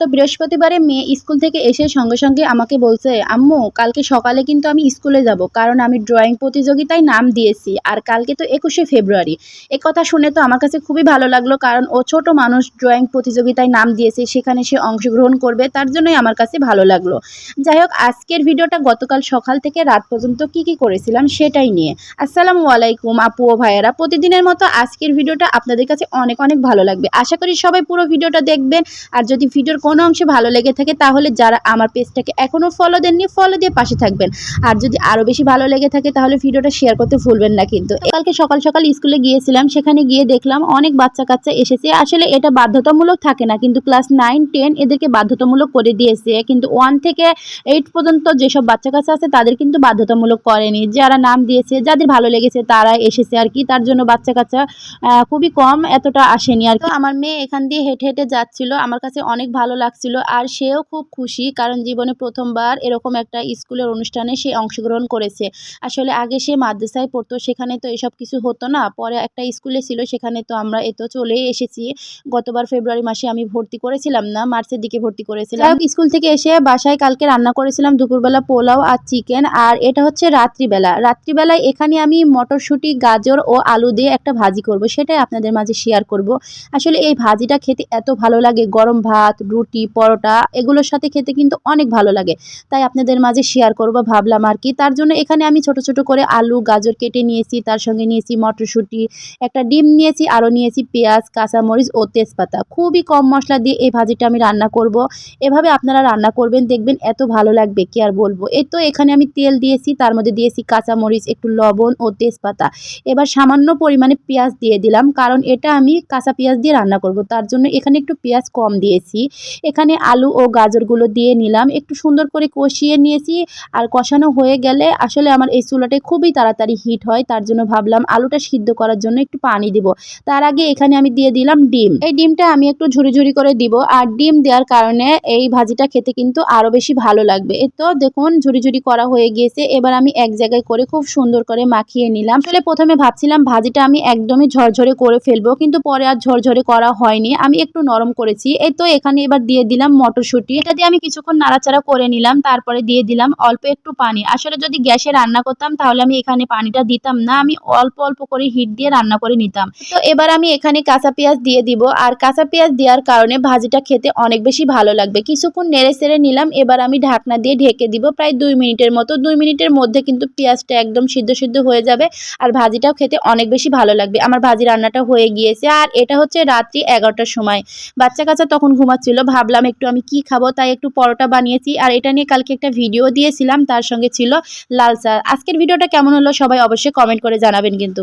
তো বৃহস্পতিবারে মেয়ে স্কুল থেকে এসে সঙ্গে সঙ্গে আমাকে বলছে, আম্মু, কালকে সকালে কিন্তু আমি স্কুলে যাব, কারণ আমি ড্রয়িং প্রতিযোগিতায় নাম দিয়েছি, আর কালকে তো একুশে ফেব্রুয়ারি। এ কথা শুনে তো আমার কাছে খুবই ভালো লাগল, কারণ ও ছোট মানুষ, ড্রয়িং প্রতিযোগিতায় নাম দিয়েছে, সেখানে সে অংশগ্রহণ করবে, তার জন্যই আমার কাছে ভালো লাগল। যাই হোক, আজকের ভিডিওটা গতকাল সকাল থেকে রাত পর্যন্ত কি কি করেছিলাম সেটাই নিয়ে। আসসালামু আলাইকুম, আপু ও ভাইয়ারা। প্রতিদিনের মতো আজকের ভিডিওটা আপনাদের কাছে অনেক অনেক ভালো লাগবে। আশা করি সবাই পুরো ভিডিওটা দেখবেন, আর যদি ভিডিওর কোনো অংশে ভালো লেগে থাকে, তাহলে যারা আমার পেজটাকে এখনও ফলো দেননি ফলো দিয়ে পাশে থাকবেন। আর যদি আরও বেশি ভালো লেগে থাকে, তাহলে ভিডিওটা শেয়ার করতে ভুলবেন না কিন্তু। কালকে সকাল সকাল স্কুলে গিয়েছিলাম, সেখানে গিয়ে দেখলাম অনেক বাচ্চা কাচ্চা এসেছে। আসলে এটা বাধ্যতামূলক থাকে না, কিন্তু ক্লাস নাইন টেন এদেরকে বাধ্যতামূলক করে দিয়েছে। কিন্তু ওয়ান থেকে এইট পর্যন্ত যেসব বাচ্চা কাচ্চা আছে, তাদের কিন্তু বাধ্যতামূলক করেনি। যারা নাম দিয়েছে, যাদের ভালো লেগেছে, তারা এসেছে আর কি। তার জন্য বাচ্চা কাচ্চা খুবই কম এতটা আসেনি আর কি। আমার মেয়ে এখান দিয়ে হেঁটে হেঁটে যাচ্ছিল। আমার কাছে অনেক ভালো লাগছিল আর সেও খুব খুশি কারণ জীবনে প্রথমবার এরকম একটা স্কুলের অনুষ্ঠানে সে অংশগ্রহণ করেছে। আসলে আগে সে মাদ্রাসায় পড়তো, সেখানে তো এসব কিছু হতো না। পরে একটা স্কুলে ছিল, সেখানে তো আমরা এ তো চলে এসেছি। গতবার ফেব্রুয়ারি মাসে আমি ভর্তি করেছিলাম না, মার্চের দিকে ভর্তি করেছিলাম। স্কুল থেকে এসে বাসায় কালকে রান্না করেছিলাম দুপুরবেলা পোলাও আর চিকেন। আর এটা হচ্ছে রাত্রিবেলা। রাত্রিবেলায় এখানে আমি মটরশুঁটি, গাজর ও আলু দিয়ে একটা ভাজি করব। সেটাই আপনাদের মাঝে শেয়ার করব। আসলে এই ভাজিটা খেতে এত ভালো লাগে। গরম ভাত, রুটি পরোটা এগুলোর সাথে খেতে কিন্তু অনেক ভালো লাগে। তাই আপনাদের মাঝে শেয়ার করব, ভাবলাম আর কি। তার জন্য এখানে আমি ছোট ছোট করে আলু, গাজর কেটে নিয়েছি, তার সঙ্গে নিয়েছি মটরশুঁটি, একটা ডিম নিয়েছি, আরও নিয়েছি পেঁয়াজ, কাঁচামরিচ ও তেজপাতা। খুবই কম মশলা দিয়ে এই ভাজিটা আমি রান্না করব। এভাবে আপনারা রান্না করবেন, দেখবেন এত ভালো লাগবে, কি আর বলব? এই তো এখানে আমি তেল দিয়েছি, তার মধ্যে দিয়েছি কাঁচামরিচ, একটু লবণ ও তেজপাতা। এবার সামান্য পরিমাণে পেঁয়াজ দিয়ে দিলাম, কারণ এটা আমি কাঁচা পেঁয়াজ দিয়ে রান্না করব, তার জন্য এখানে একটু পেঁয়াজ কম দিয়েছি। এখানে আলু ও গাজরগুলো দিয়ে নিলাম। একটু সুন্দর করে কষিয়ে নিয়েছি আর কষানো হয়ে গেলে আসলে আমার এই চুলাটায় খুবই তাড়াতাড়ি হিট হয়, তার জন্য ভাবলাম আলুটা সিদ্ধ করার জন্য একটু পানি দিব। তার আগে এখানে আমি দিয়ে দিলাম ডিম। এই ডিমটা আমি একটু ঝুরি ঝুরি করে দিব আর ডিম দেওয়ার কারণে এই ভাজিটা খেতে কিন্তু আরও বেশি ভালো লাগবে। এই তো দেখুন ঝুরি ঝুরি করা হয়ে গিয়েছে, এবার আমি এক জায়গায় করে খুব সুন্দর করে মাখিয়ে নিলাম। আসলে প্রথমে ভাবছিলাম ভাজিটা আমি একদমই ঝরঝরে করে ফেলব, কিন্তু পরে আর ঝরঝরে করা হয়নি, আমি একটু নরম করেছি। এই তো এখানে এবার দিয়ে দিলাম মটরশুঁটি। এটা দিয়ে আমি কিছুক্ষণ নাড়াচাড়া করে নিলাম, তারপরে দিয়ে দিলাম অল্প একটু পানি। আসলে যদি গ্যাসে রান্না করতাম, তাহলে আমি এখানে পানিটা দিতাম না, আমি অল্প অল্প করে হিট দিয়ে রান্না করে নিতাম। তো এবার আমি এখানে কাঁচা পেঁয়াজ দিয়ে দিব, আর কাঁচা পেঁয়াজ দেওয়ার কারণে ভাজিটা খেতে অনেক বেশি ভালো লাগবে। কিছুক্ষণ নেড়ে সেড়ে নিলাম, এবার আমি ঢাকনা দিয়ে ঢেকে দিব প্রায় দুই মিনিটের মতো। দুই মিনিটের মধ্যে কিন্তু পেঁয়াজটা একদম সিদ্ধ সিদ্ধ হয়ে যাবে, আর ভাজিটাও খেতে অনেক বেশি ভালো লাগবে। আমার ভাজি রান্নাটা হয়ে গিয়েছে, আর এটা হচ্ছে রাত্রি এগারোটার সময়। বাচ্চা কাচ্চা তখন ঘুমাচ্ছিল ভাবলাম একটু আমি কি খাব, তাই একটু পরোটা বানিয়েছি। আর এটা নিয়ে কালকে একটা ভিডিও দিয়েছিলাম, তার সঙ্গে ছিল লাল চা। আজকের ভিডিওটা কেমন হলো সবাই অবশ্যই কমেন্ট করে জানাবেন কিন্তু।